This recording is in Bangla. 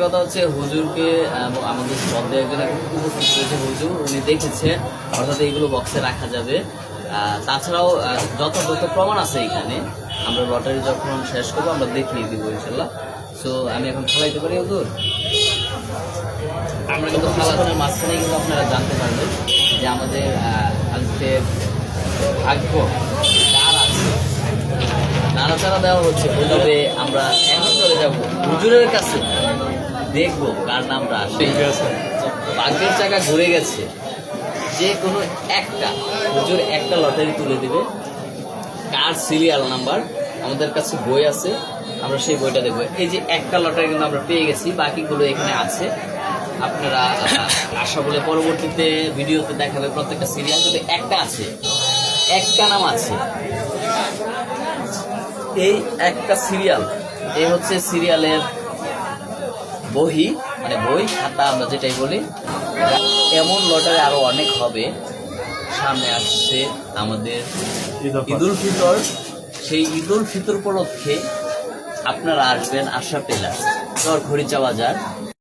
কথা হচ্ছে হুজুরকে আমাদের শব্দে একজন রয়েছে হুজুর। উনি দেখেছেন, অর্থাৎ এইগুলো বক্সে রাখা যাবে। তাছাড়াও যথাযথ প্রমাণ আছে এখানে। আমরা লটারি যখন শেষ করব, আমরা দেখিয়ে দিব ইনশাল্লাহ সো আমি এখন খেলাইতে পারি হুজুর? আমরা কিন্তু খেলাধুলার মাঝখানে কিন্তু আপনারা জানতে পারবেন যে আমাদের আজকে ভাগ্য নাড়াচাড়া দেওয়া হচ্ছে। তবে আমরা এখন চলে যাব হুজুরের কাছে। দেখব কার নামটা আসে। ভাগ্যের চাকা ঘুরে গেছে। যে কোনো একটা হুজুর একটা লটারি তুলে দিবে। কার সিরিয়াল নাম্বার আমাদের কাছে বই আছে। আমরা সেই বইটা দেখব। এই যে একটা লটারি কিন্তু আমরা পেয়ে গেছি। বাকিগুলো এখানে আছে। আপনারা আশা বলে পরবর্তীতে ভিডিওতে দেখাবে প্রত্যেকটা সিরিয়াল তবে একটা আছে। একটা নাম আছে। এই একটা সিরিয়াল এই হচ্ছে সিরিয়ালের বহি মানে বই খাতা আমরা যেটাই বলি এমন লটারি আরও অনেক হবে সামনে আসছে আমাদের ঈদুল ফিতর। সেই ঈদুল ফিতর উপলক্ষে আপনারা আসবেন আশা পেলার খরিচা বাজার